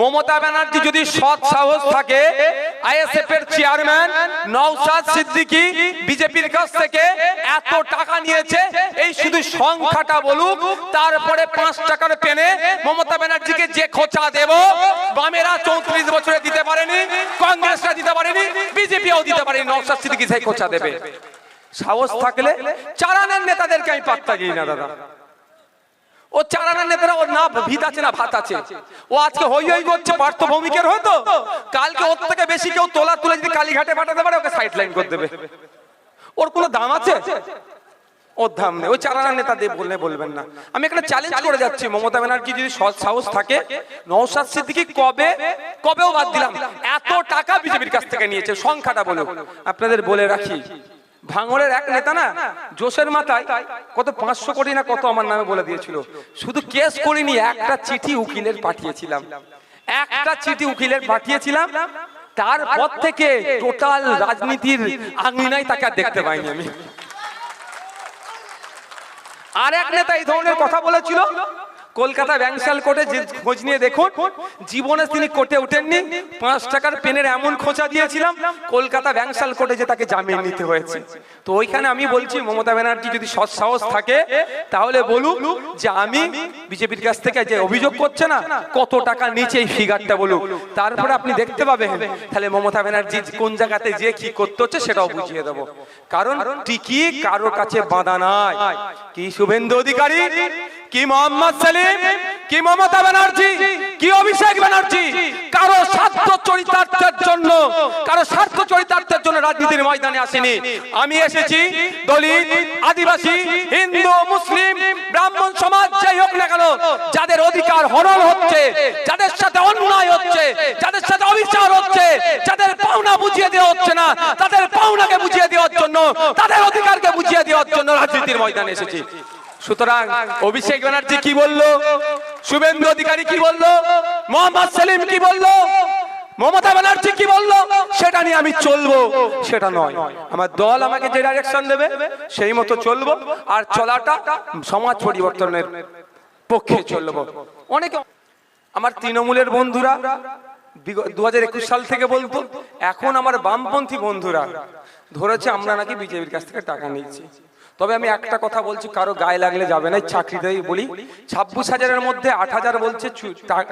মমতা ব্যানার্জি যদি সৎ সাহস থাকে আইএসএফ এর চেয়ারম্যান নওশাদ সিদ্দিকী বিজেপির কাছ থেকে এত টাকা নিয়েছে, এই শুধু সংখ্যাটা বলুক, তারপরে পাঁচ টাকার পেনে মমতা ব্যানার্জিকে যে খোঁচা দেব, বামেরা চৌত্রিশ বছরে দিতে পারেনি, কংগ্রেসরা দিতে পারেনি, বিজেপিও দিতে পারেনি, নওশাদ সিদ্দিকী সেই খোঁচা দেবে। সাহস থাকলে চারানের নেতাদেরকে আমি পাত্তা দিই না, দাদা। ও চারানার নেতারা ওর না ভিত আছে না ভাত আছে। ও আজকে হই হই করছে পার্থ ভৌমিকের হয়তো কালকে ওর থেকে বেশি কেউ তোলা তুলে যদি কালীঘাটে পাঠাতে পারে, ওকে সাইড লাইন করে দেবে। ওর কোনো দাম আছে? ওর দাম নেই। ওই চারানার নেতা দিয়ে বললে বলবেন না। আমি একটা চ্যালেঞ্জ করে যাচ্ছি। মমতা ব্যানার্জি যদি সৎ সাহস থাকে নৌসাদ সিদ্দিকি কবে, কবেও বাদ দিলাম। এত টাকা বিজেপির কাছ থেকে নিয়েছে, সংখ্যাটা বলুক আপনাদের বলে রাখি ভাঙড়ের এক নেতা না, জোশের মাথায় কত পাঁচশো কোটি না কত আমার নামে বলে দিয়েছিল। শুধু কেস করিনি, একটা চিঠি উকিলের পাঠিয়েছিলাম। একটা চিঠি উকিলের পাঠিয়েছিলাম। তারপর থেকে টোটাল রাজনীতির আঙিনায় তাকে দেখতে পাইনি আমি। আর এক নেতা এই ধরনের কথা বলেছিল কলকাতা ব্যাংশাল কোর্টে যে খোঁজ নিয়ে দেখুন জীবনে তিনি কোর্টে ওঠেননি পাঁচ টাকার পেনের এমন খোঁচা দিয়েছিলাম কলকাতা ব্যাংশাল কোর্টে যে তাকে জামিন নিতে হয়েছে। তো ওইখানে আমি বলছি মমতা ব্যানার্জি যদি সৎ সাহস থাকে তাহলে বলুক যে আমি বিজেপির কাছ থেকে যে অভিযোগ করছে না কত টাকা নিচে এই ফিগারটা বলুক তারপরে আপনি দেখতে পাবেন তাহলে মমতা ব্যানার্জি কোন জায়গাতে যে কি করতে হচ্ছে সেটাও বুঝিয়ে দেবো। কারণ টিকি কারোর কাছে বাঁধা নাই। কি শুভেন্দু অধিকারী কি মোহাম্মদ সেলিম? কি মমতা ব্যানার্জি? কি অভিষেক ব্যানার্জি? কারও স্বার্থ চরিতার্থের জন্য, কারও স্বার্থ চরিতার্থের জন্য রাজনীতির ময়দানে আসেনি। আমি এসেছি দলিত, আদিবাসী, হিন্দু, মুসলিম, ব্রাহ্মণ সমাজ, যাই হোক না কেন, যাদের অধিকার হরণ হচ্ছে, যাদের সাথে অন্যায় হচ্ছে, যাদের সাথে অবিচার হচ্ছে, যাদের পাওনা বুঝিয়ে দেওয়া হচ্ছে না, তাদের পাওনাকে বুঝিয়ে দেওয়ার জন্য, তাদের অধিকারকে বুঝিয়ে দেওয়ার জন্য রাজনীতির ময়দানে এসেছি। সুতরাং অভিষেক ব্যানার্জি কি বলল? শুভেন্দু অধিকারী কি বলল? মোহাম্মদ সেলিম কি বলল? মমতা ব্যানার্জি কি বলল? সেটা নিয়ে আমি চলবো। সেটা নয়। আমার দল আমাকে যে ডাইরেকশন দেবে, সেই মতো চলবো। আর চলাটা সমাজ পরিবর্তনের পক্ষে চলবো। অনেকে আমার তৃণমূলের বন্ধুরা দু হাজার একুশ সাল থেকে বলতো, এখন আমার বামপন্থী বন্ধুরা ধরেছে, আমরা নাকি বিজেপির কাছ থেকে টাকা নিচ্ছি তবে আমি একটা কথা বলছি, কারও গায়ে লাগলে যাবে না চাকরিতেই বলি। ছাব্বিশ হাজারের মধ্যে আট হাজার বলছে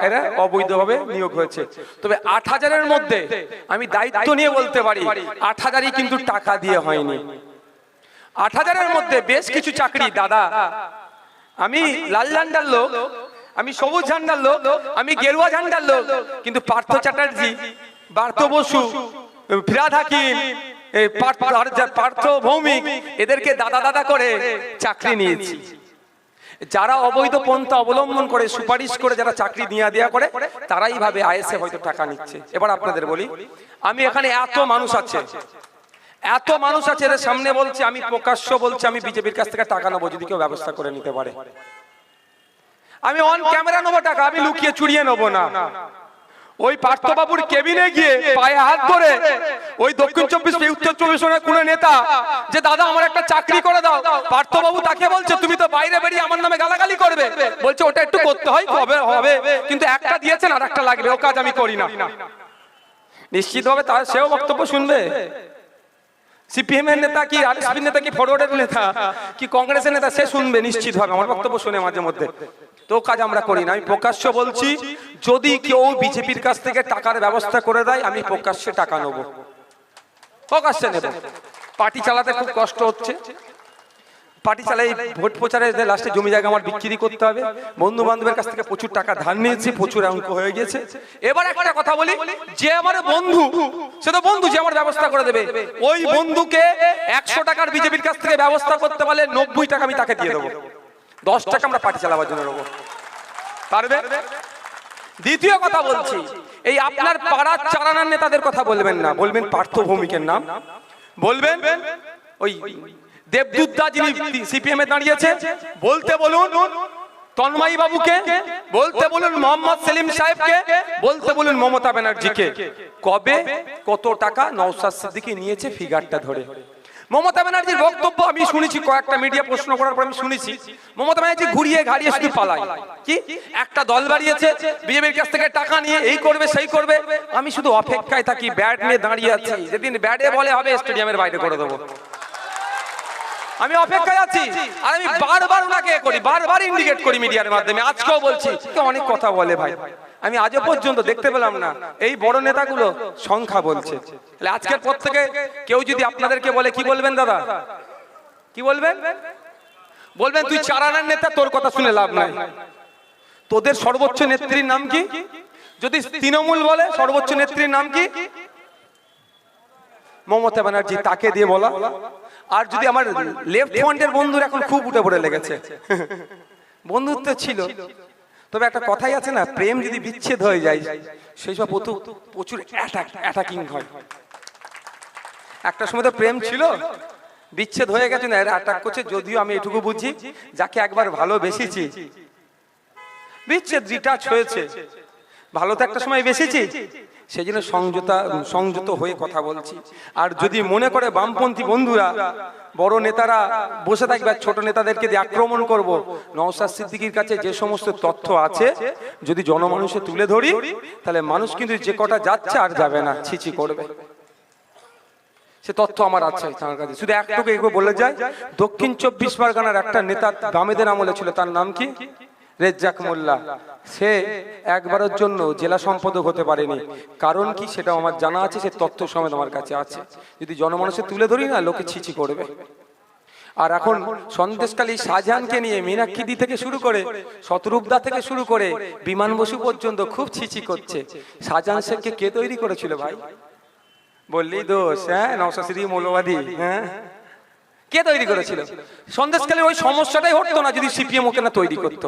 এরা অবৈধভাবে নিয়োগ হয়েছে। তবে আট হাজারের মধ্যে আমি দায়িত্ব নিয়ে বলতে পারি, আট হাজারই কিন্তু টাকা দিয়ে হয়নি। আট হাজারের মধ্যে বেশ কিছু চাকরি, দাদা। আমি লাল ঝান্ডার লোক, আমি সবুজ ঝান্ডার লোক, আমি গেরুয়া ঝান্ডার লোক, কিন্তু পার্থ চ্যাটার্জি, পার্থ বসু, ফিরাদ হাকিম এই পার্থ পার্থ ভৌমিক এদেরকে দাদা দাদা করে চাকরি নিয়েছি। যারা অবৈধ পন্থা অবলম্বন করে সুপারিশ করে যারা চাকরি নিয়ে দেওয়া করে তারাই ভাবে আইএসএ হয়তো টাকা নিচ্ছে। এবার আপনাদের বলি আমি এখানে এত মানুষ আছে। এত মানুষ আছে এদের সামনে বলছে আমি প্রকাশ্য বলছি আমি বিজেপির কাছ থেকে টাকা নেব যদি কেউ ব্যবস্থা করে নিতে পারে। আমি অন ক্যামেরা নেব টাকা আমি লুকিয়ে চুরিয়ে নেব না। ওই পার্থবাবুর কেবিনে গিয়ে পায়ে হাত ধরে ওই দক্ষিণ চব্বিশ উত্তর চব্বিশ পরগনার কোন নেতা যে দাদা আমার একটা চাকরি করে দাও। পার্থবাবু তাকে বলছে তুমি তো বাইরে বেরিয়ে আমার নামে গালাগালি করবে। বলছে ওটা একটু করতে হয় কবে হবে। কিন্তু একটা দিয়েছেন আর একটা লাগবে ও কাজ আমি করি না। নিশ্চিত নিশ্চিতভাবে তার সেও বক্তব্য শুনবে। সিপিএম এর নেতা কি আরএসপি নেতা কি ফরওয়ার্ডের নেতা? কি কংগ্রেসের নেতা? সে শুনবে নিশ্চিত হবে আমার বক্তব্য শুনে মাঝে মধ্যে। তো কাজ আমরা করি না, আমি প্রকাশ্য বলছি, যদি কেউ বিজেপির কাছ থেকে টাকার ব্যবস্থা করে দেয়, আমি প্রকাশ্যে টাকা নেব। প্রকাশ্যে নেব। পার্টি চালাতে খুব কষ্ট হচ্ছে। পার্টি চালাই, ভোট প্রচারে লাস্টে জমি জায়গা আমার বিক্রি করতে হবে। বন্ধু বান্ধবের কাছ থেকে প্রচুর টাকা ধার নিয়েছি, প্রচুর অঙ্ক হয়ে গেছে। এবার একটা কথা বলি, যে আমার বন্ধু, সে তো বন্ধু, যে আমার ব্যবস্থা করে দেবে। ওই বন্ধুকে একশো টাকার বিজেপির কাছ থেকে ব্যবস্থা করতে পারলে নব্বই টাকা আমি তাকে দিয়ে দেবো। দশ টাকা আমরা পার্টি চালাবার জন্য নেব পারবে? দ্বিতীয় কথা বলছি, এই আপনার পাড়ার চারানার নেতাদের কথা বলবেন না। বলবেন পার্থ ভৌমিকের নাম। বলবেন ওই দেবদূত দা যিনি সিপিএম এ দাঁড়িয়েছে, বলতে বলুন তন্ময়ী বাবুকে, বলতে বলুন মোহাম্মদ সেলিম সাহেবকে, বলতে বলুন মমতা ব্যানার্জিকে, কবে কত টাকা নওসাদ সিদ্দিকি নিয়েছে ফিগারটা ধরে? মমতা ব্যানার্জির বক্তব্য আমি শুনেছি, কয়েকটা মিডিয়া প্রশ্ন করার পর আমি শুনেছি। মমতা ব্যানার্জি ঘুরিয়ে ঘাড়িয়ে শুধু পালায়। কি? একটা দল বাড়িয়েছে, বিজেপির কাছ থেকে টাকা নিয়ে এই করবে, সেই করবে। আমি শুধু অপেক্ষায় থাকি, ব্যাট নিয়ে দাঁড়িয়ে আছি। যেদিন ব্যাটে বলে হবে, স্টেডিয়ামের বাইরে করে দেবো। আমি অপেক্ষায় আছি আর আমি বারবার ওনাকে করি, বারবার ইন্ডিকেট করি মিডিয়ার মাধ্যমে। আজকেও বলছি, কে অনেক কথা বলে ভাই। আমি আজও পর্যন্ত দেখতে পেলাম না, এই বড় নেতাগুলো সংখ্যা বলছে। তাহলে আজকের পর থেকে কেউ যদি আপনাদেরকে বলে, কি বলবেন দাদা? কি বলবেন? বলবেন, তুই চারানার নেতা, তোর কথা শুনে লাভ নাই। তোদের সর্বোচ্চ নেত্রীর নাম কি? যদি তৃণমূল বলে, সর্বোচ্চ নেত্রীর নাম কি? মমতা ব্যানার্জি তাকে দিয়ে বলা। আর যদি আমার লেফট ফ্রন্টের বন্ধুর এখন খুব উঠে পড়ে লেগেছে। বন্ধুত্ব ছিল। তবে একটা কথাই আছে না, প্রেম যদি বিচ্ছেদ হয়ে যায়, সেই সব প্রচুর অ্যাটাকিং হয়। একটা সময় তো প্রেম ছিল, বিচ্ছেদ হয়ে গেছে, না, এরা অ্যাটাক করছে, যদিও আমি এটুকু বুঝি, যাকে একবার ভালোবেসেছি, বিচ্ছেদ ডিটাচ হয়েছে। ভালো তো একটা সময় বেশিছি সেই জন্য সংযতা, সংযত হয়ে কথা বলছি। আর যদি মনে করে বামপন্থী বন্ধুরা, বড় নেতারা বসে থাকবে ছোট নেতাদেরকে দিয়ে আক্রমণ করব, নওশাদ সিদ্দিকির কাছে যে সমস্ত তথ্য আছে, যদি জনমানুষে তুলে ধরি, তাহলে মানুষ কিন্তু যে কটা যাচ্ছে আর যাবে না ছিচি করবে। সে তথ্য আমার আছে তার কাছে। শুধু একটুকু বলে যায়, দক্ষিণ চব্বিশ পরগনার একটা নেতা বামেদের আমলে ছিল, তার নাম কি? রেজ্জাক মোল্লা। সে একবারের জন্য জেলা সম্পাদক হতে পারেনি। কারণ কি সেটা আমার জানা আছে, সে তথ্য সমেত আমার কাছে আছে। যদি জনমানুষে তুলে ধরি না, লোকে ছিচি করবে। আর এখন সন্দেশকালী শাহজাহানকে নিয়ে মীনাক্ষিদি থেকে শুরু করে শতরূপদা থেকে শুরু করে বিমান বসু পর্যন্ত খুব ছিচি করছে। শাহজাহান শেখকে কে তৈরি করেছিল ভাই? বললি দোষ হ্যাঁ? নওশাসিরি মৌলবাদী হ্যাঁ? কে তৈরি করেছিল? সন্দেশকালে ওই সমস্যাটাই হতো না যদি সিপিএম ওকে না তৈরি করতো।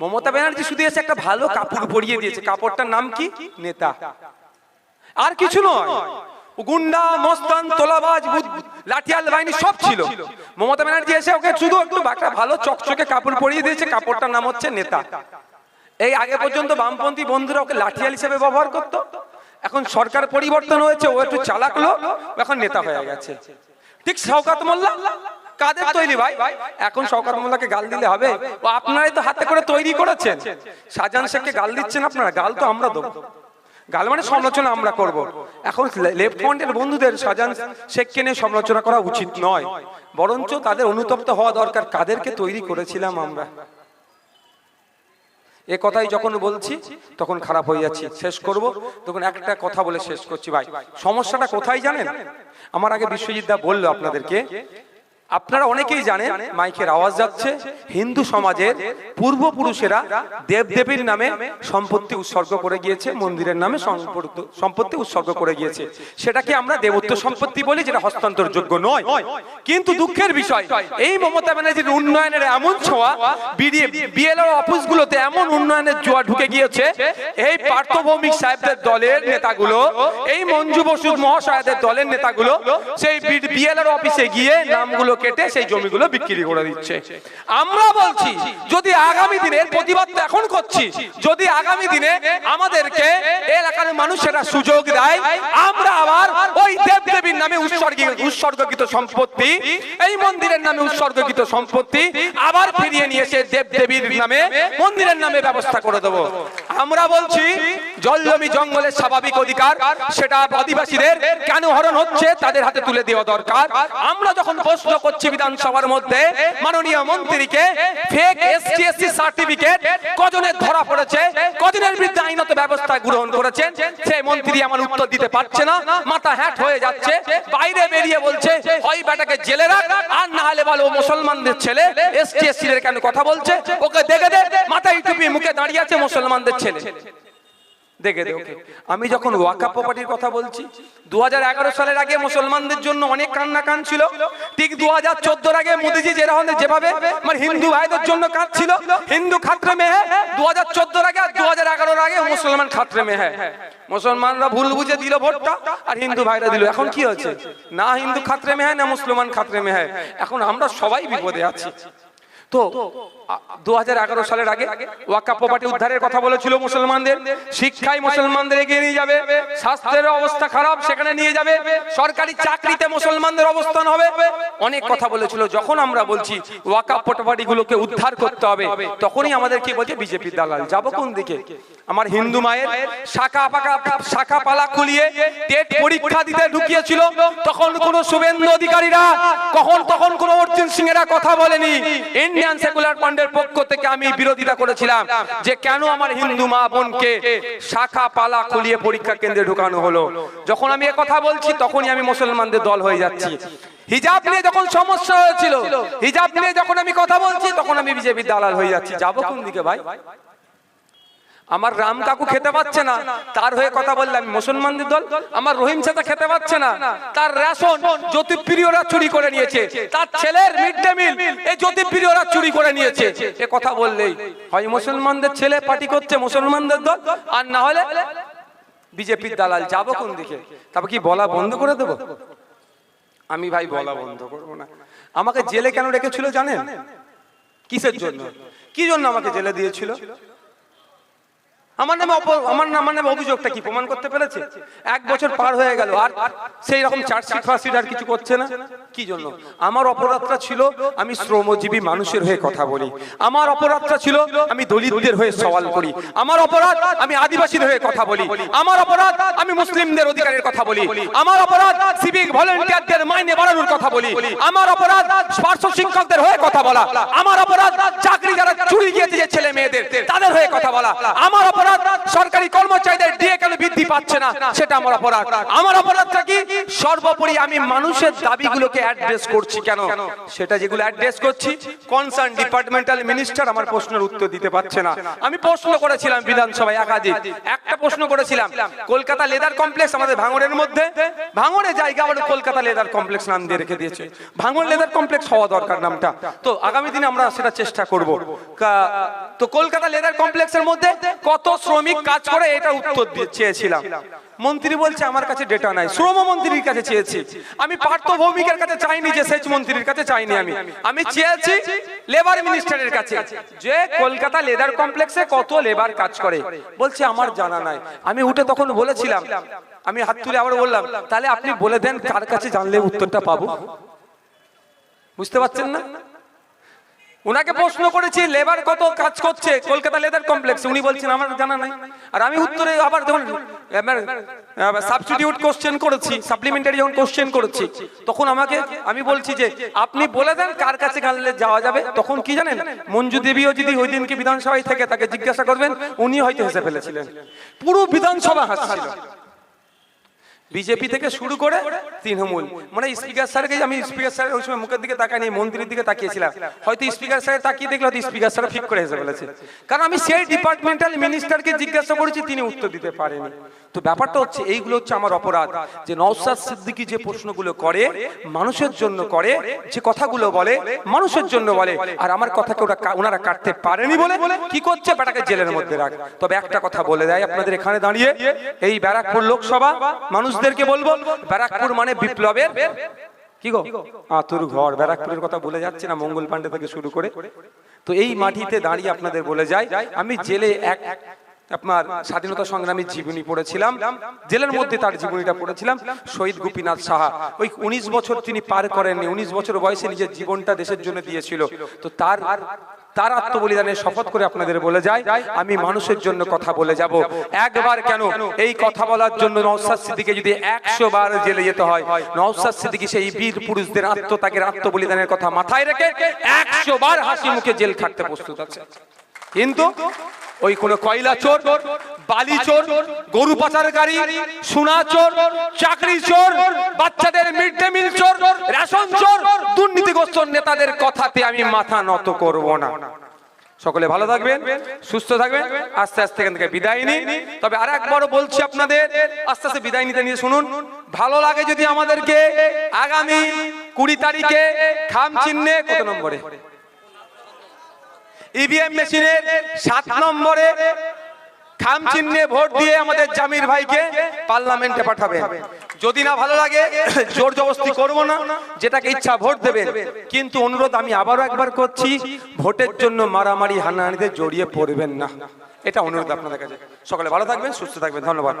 মমতা ব্যানার্জি শুধু এসে একটা ভালো কাপড় পরিয়ে দিয়েছে। কাপড়টার নাম কি? নেতা। আর কিছু নয়। গুন্ডা, মস্তান, তোলাবাজ লাঠিয়াল বাহিনী সব ছিল। মমতা ব্যানার্জি এসে ওকে শুধু একটু একটা ভালো চকচকে কাপড় পরিয়ে দিয়েছে। কাপড়টার নাম হচ্ছে নেতা। এই আগে পর্যন্ত বামপন্থী বন্ধুরা ওকে লাঠিয়াল হিসেবে ব্যবহার করতো। এখন সরকার পরিবর্তন হয়েছে, ও একটু চালাক লোক এখন নেতা হয়ে গেছে। ঠিক শওকাত মোল্লা? কাদের তৈরি ভাই? এখন শওকাত মোল্লাকে গাল দিলে হবে। ও আপনারাই তো হাতে করে তৈরি করেছেন। শাহজাহান শেখকে গাল দিচ্ছেন আপনারা? গাল তো আমরা দেবো। গাল মানে সমালোচনা আমরা করব। এখন লেফট ফ্রন্টের বন্ধুদের শাহজাহান শেখকে নিয়ে সমালোচনা করা উচিত নয়। বরঞ্চ তাদের অনুতপ্ত হওয়া দরকার। কাদেরকে তৈরি করেছিলাম আমরা? এ কথাই যখন বলছি তখন খারাপ হয়ে যাচ্ছি। শেষ করব। তখন একটা কথা বলে শেষ করছি ভাই সমস্যাটা কোথায় জানেন? আমার আগে বিশ্বজিৎ দা বলল আপনাদেরকে আপনারা অনেকেই জানেন মাইকের আওয়াজ যাচ্ছে। হিন্দু সমাজের পূর্বপুরুষেরা দেবদেবীর নামে সম্পত্তি উৎসর্গ করে গিয়েছে, মন্দিরের নামে সম্পত্তি উৎসর্গ করে গিয়েছে। সেটাকে আমরা দেবত্ব সম্পত্তি বলি, যেটা হস্তান্তরযোগ্য নয়। কিন্তু দুঃখের বিষয়, এই মমতা ব্যানার্জির উন্নয়নের এমন ছোঁয়া বিএলও অফিসগুলোতে এমন উন্নয়নের জোয়া ঢুকে গিয়েছে। এই পার্থভৌমিক সাহেবদের দলের নেতাগুলো, এই মঞ্জু বসু মহাশয়দের দলের নেতাগুলো, সেই বিএলআর অফিসে গিয়ে নামগুলো কেটে সেই জমিগুলো বিক্রি করে দিচ্ছে। আমরা বলছি যদি আগামী দিনের প্রতিবাদ তো এখন করছি যদি আগামী দিনে আমাদেরকে এলাকার মানুষেরা সুযোগ দেয় আমরা আবার ওই দেবদেবীর নামে উৎসর্গী উৎসর্গকৃত সম্পত্তি এই মন্দিরের নামে উৎসর্গকৃত সম্পত্তি আবার ফিরিয়ে নিয়ে এসে দেবদেবীর নামে মন্দিরের নামে ব্যবস্থা করে দেব। আমরা বলছি জল জমি জঙ্গলের স্বাভাবিক অধিকার সেটা আদিবাসীদের কেন হরণ হচ্ছে তাদের হাতে তুলে দেওয়া দরকার। আমরা যখন প্রশ্ন করছি বিধানসভার মধ্যে মাননীয় মন্ত্রীকে ফেক এসটিএসসি সার্টিফিকেট কজনের ধরা পড়েছে, কজনের বিরুদ্ধে আইনত ব্যবস্থা গ্রহণ করেছেন সেই মন্ত্রী আমার উত্তর দিতে পারছে না, মাথা হ্যাট হয়ে যাচ্ছে, বাইরে বেরিয়ে বলছে হয় বেটাকে জেলে রাখ, আর না হলে বলো মুসলমানদের ছেলে এসটিএসসি এর কেন কথা বলছে? ওকে দেখে দে, মাথায় টুপি মুখে দাঁড়িয়ে আছে মুসলমানদের ছেলে। দেখে দে ওকে আমি যখন ওয়াকা প্রপার্টির কথা বলছি দু হাজার এগারো সালের আগে মুসলমানদের জন্য অনেক কান্না কান ছিল। ঠিক দু হাজার চোদ্দোর আগে মোদিজি যেরকম যেভাবে আমার হিন্দু ভাইদের জন্য কাঁদছিল হিন্দু খাত্রে মেহে দু হাজার চোদ্দোর আগে আর দু হাজার এগারোর আগে মুসলমান খাত্রে মেহে মুসলমানরা ভুল বুঝে দিল ভোটটা আর হিন্দু ভাইরা দিল। এখন কি হচ্ছে না হিন্দু খাত্রে মেহে না মুসলমান খাত্রে মেহে এখন আমরা সবাই বিপদে আছি। তো দু হাজার এগারো সালের আগে ওয়াকা প্রপার্টি উদ্ধারের কথা বলেছিল মুসলমানদের, শিক্ষায় মুসলমানদের এগিয়ে নিয়ে যাবে, স্বাস্থ্যের অবস্থা খারাপ, সেখানে নিয়ে যাবে, সরকারি চাকরিতে মুসলমানদের অবস্থান হবে। অনেক কথা বলেছিল। যখন আমরা বলছি ওয়াকা প্রপার্টি গুলোকে উদ্ধার করতে হবে, তখনই আমাদের কি বলছে? বিজেপি দালাল। যাব কোন দিকে? আমার হিন্দু মায়ের শাখা পাকা শাখা পালা খুলিয়ে টেট পরীক্ষা দিতে ঢুকিয়েছিল। তখন কোন শুভেন্দু অধিকারীরা, কখন তখন কোন অর্জুন সিং এরা কথা বলেনি। ইন্ডিয়ান সেকুলার ফান্ডের পক্ষ থেকে আমি বিরোধিতা করেছিলাম যে কেন আমার হিন্দু মা বোনকে শাখা পালা খুলিয়ে পরীক্ষা কেন্দ্রে ঢুকানো হলো। যখন আমি কথা বলছি, তখনই আমি মুসলমানদের দল হয়ে যাচ্ছি। হিজাব নিয়ে যখন সমস্যা হয়েছিল, হিজাব নিয়ে যখন আমি কথা বলছি, তখন আমি বিজেপি দালাল হয়ে যাচ্ছি। যাব কোন দিকে ভাই? আমার রাম কাকু খেতে পাচ্ছে না। তার হয়ে কথা বললে আমি মুসলমানদের দল আমার রহিম চাচা খেতে পাচ্ছে না। তার রেশন জ্যোতিপ্রিয়রা চুরি করে নিয়েছে। তার ছেলের মিড ডে মিল এই জ্যোতিপ্রিয়রা চুরি করে নিয়েছে। এ কথা বললেই হয় মুসলমানদের ছেলে পার্টি করছে মুসলমানদের দল। আর না হলে বিজেপির দালাল যাব কোন দিকে? তবে কি বলা বন্ধ করে দেবো? আমি ভাই বলা বন্ধ করব না। আমাকে জেলে কেন রেখেছিল জানেন? কিসের জন্য? কি জন্য আমাকে জেলে দিয়েছিল? আমার নামে আমার আমার নামে অভিযোগটা কি প্রমাণ করতে পেরেছে? এক বছর পার হয়ে গেল, আর সেই রকম চার্জশিট ফার্জশিট আর কিছু করছে না? কি জন্য? আমার অপরাধটা ছিল, আমি শ্রমজীবী মানুষের হয়ে কথা বলি। আমার অপরাধটা ছিল, আমি দলিতদের হয়ে সওয়াল করি। আমার অপরাধ, আমি আদিবাসীদের হয়ে কথা বলি। আমার অপরাধ, আমি মুসলিমদের অধিকারের কথা বলি। আমার অপরাধ, সিভিক ভলেন্টিয়ারদের মাইনে বাড়ানোর কথা বলি। আমার অপরাধ, পার্শ্ব শিক্ষকদের হয়ে কথা বলা। আমার অপরাধ, চাকরি যারা চুরি গিয়েছে যে ছেলে মেয়েদের, তাদের হয়ে কথা বলা। আমার অপরাধ সরকারি কর্মচারীদের ডিএ কেন বৃদ্ধি পাচ্ছে না সেটা আমার অপরাধ। আমার অপরাধটা কি? সর্বোপরি আমি মানুষের দাবিগুলোকে অ্যাড্রেস করছি কেন? সেটা যেগুলো অ্যাড্রেস করছি কনসার্ন ডিপার্টমেন্টাল মিনিস্টার আমার প্রশ্নের উত্তর দিতে পারছে না। আমি প্রশ্ন করেছিলাম বিধানসভায় একাধিক। একটা প্রশ্ন করেছিলাম, কলকাতা লেদার কমপ্লেক্স আমাদের ভাঙড়ের মধ্যে? ভাঙড়ে জায়গা আমাদের কলকাতা লেদার কমপ্লেক্স নাম দিয়ে রেখে দিয়েছে। ভাঙড় লেদার কমপ্লেক্স হওয়া দরকার নামটা। তো আগামী দিনে আমরা সেটা চেষ্টা করব। তো কলকাতা লেদার কমপ্লেক্সের মধ্যে কত শ্রমিক কাজ করে, এটা উত্তর দিয়ে চেয়েছিলাম। মন্ত্রী বলছে, আমার কাছে ডেটা নাই। শ্রম মন্ত্রীর কাছে চেয়েছি। আমি পার্থ ভৌমিকের কাছে চাইনি যে সেচ মন্ত্রীর কাছে চাইনি আমি। আমি। চেয়েছি লেবার মিনিস্টারের কাছে। যে কলকাতা লেদার কমপ্লেক্সে কত লেবার কাজ করে। বলছে আমার জানা নাই। আমি উঠে তখন বলেছিলাম। আমি হাত তুলে আবার বললাম তাহলে আপনি বলে দেন কার কাছে জানলে উত্তরটা পাবো। বুঝতে পারছেন না? ওনাকে প্রশ্ন করেছি লেবার কত কাজ করছে? Kolkata leather complex. উনি বলছেন আমার জানা নাই। আর আমি উত্তরে আবার যখন সাবস্টিটিউট কোশ্চেন করেছি সাপ্লিমেন্টারি যখন কোশ্চেন করেছি তখন আমাকে আমি বলছি যে আপনি বলে দেন কার কাছে গানলে যাওয়া যাবে? তখন কি জানেন মঞ্জু দেবীও যদি ওই দিনকে বিধানসভায় থেকে তাকে জিজ্ঞাসা করবেন উনি হয়তো হেসে ফেলেছিলেন। পুরো বিধানসভা হাসছিল। বিজেপি থেকে শুরু করে তৃণমূল। মানে স্পিকার স্যারকে আমি স্পিকার স্যারের ওই সময় মুখের দিকে তাকাইনি মন্ত্রীর দিকে তাকিয়েছিলাম। হয়তো স্পিকার স্যার তাকিয়ে দেখলে হয়তো স্পিকার স্যার ঠিক করে এসে ফেলেছে। কারণ আমি সেই ডিপার্টমেন্টাল মিনিস্টারকে জিজ্ঞাসা করেছি তিনি উত্তর দিতে পারেনি। তো ব্যাপারটা হচ্ছে এইগুলো হচ্ছে আমার অপরাধ যে নওসাদ সিদ্দিকী যে প্রশ্নগুলো করে মানুষের জন্য করে যে কথাগুলো বলে মানুষের জন্য বলে আর আমার কথাকে ওরা ওনারা কাটতে পারেনি বলে কি করছে? বেটাকে জেলের মধ্যে রাখ। তবে একটা কথা বলে দেয় আপনাদের এখানে দাঁড়িয়ে এই ব্যারাকপুর লোকসভা মানুষদেরকে বলব, ব্যারাকপুর মানে বিপ্লবের কি গো? আতুর ঘর। ব্যারাকপুরের কথা বলে যাচ্ছে না, মঙ্গল পান্ডে থেকে শুরু করে। তো এই মাটিতে দাঁড়িয়ে আপনাদের বলে যাই, আমি জেলে এক আপনার স্বাধীনতা সংগ্রামী জীবনী পড়েছিলাম। জেলের মধ্যে তার জীবনীটা পড়েছিলাম, শহীদ গোপীনাথ সাহা। ওই উনিশ বছর তিনি পার করেননি, উনিশ বছর বয়সে নিজের জীবনটা দেশের জন্য দিয়েছিল। তো তার তার আত্মবলিদানের শপথ করে আপনাদের বলে যায় আমি মানুষের জন্য কথা বলে যাব। একবার কেন? এই কথা বলার জন্য নওসাদ সিদ্দিকে যদি একশো বার জেলে যেতে হয় নওসাদ সিদ্দিকি সেই বীর পুরুষদের আত্মত্যাগের আত্মবলিদানের কথা মাথায় রেখে একশো বার হাসি মুখে জেল খাটতে প্রস্তুত আছে। কিন্তু ওই কোন কয়লা চোর, বালি চোর, গরু পাচারকারী সোনা চোর, চাকরি চোর, বাচ্চাদের মিড ডে মিল চোর, রেশন চোর, দুর্নীতিগ্রস্ত নেতাদের কথাতে আমি মাথা নত করব না। সকলে ভালো থাকবেন, সুস্থ থাকবেন, আস্তে আস্তে এখান থেকে বিদায় নিই। তবে আর একবারও বলছি আপনাদের, আস্তে আস্তে বিদায় নিতে নিয়ে শুনুন। ভালো লাগে যদি আমাদেরকে আগামী কুড়ি তারিখে খাম চিহ্নে, কত নম্বরে? ইভিএম মেশিনের সাত নম্বরে খাম চিহ্নে ভোট দিয়ে আমাদের জামির ভাইকে পার্লামেন্টে পাঠাবেন যদি না ভালো লাগে, জোর জবস্তি করব না, যেটাকে ইচ্ছা ভোট দেবে কিন্তু অনুরোধ আমি আবারও একবার করছি, ভোটের জন্য মারামারি হানাহানিতে জড়িয়ে পড়বেন না। এটা অনুরোধ আপনাদের কাছে। সকলে ভালো থাকবেন, সুস্থ থাকবেন, ধন্যবাদ।